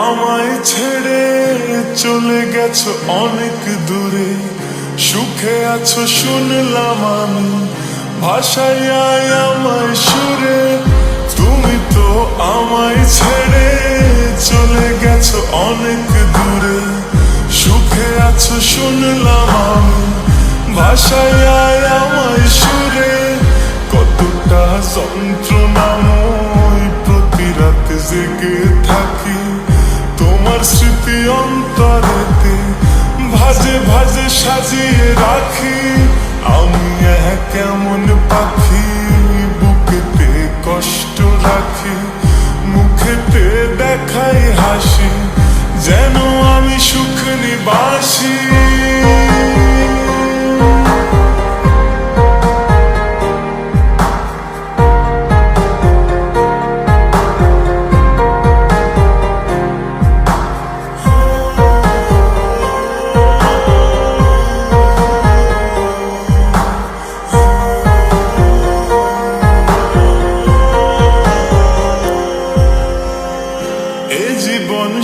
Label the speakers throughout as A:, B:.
A: আমায় ছেড়ে চলে গেছ অনেক দূরে। সুখে আছো শুনলাম আমি, ভাষায় আমায় সুরে। তুমি তো আমায় ছেড়ে চলে গেছো অনেক দূরে। সুখে আছো শুনলাম আমি, ভাষায় আমায় সুরে। কতটা যন্ত্রণাময় প্রতি রাতে জেগে অন্তরেতে ভাজে ভাজে সাজিয়ে রাখি। আমি কেমন পাখি, বুকেতে কষ্ট রাখি, মুখেতে দেখাই হাসি, যেন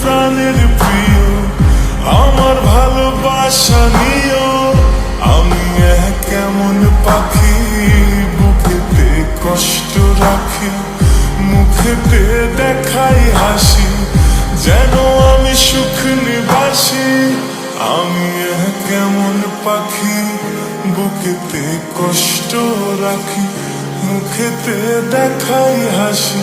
A: প্রাণের প্রিয়, আমার ভালোবাসা নিও। আমি কেমন পাখি, বুকেতে কষ্ট রাখি, মুখেতে দেখাই হাসি। যেন আমি সুখ নিবাসী, আমি কেমন পাখি, বুকেতে কষ্ট রাখি, মুখেতে দেখাই হাসি।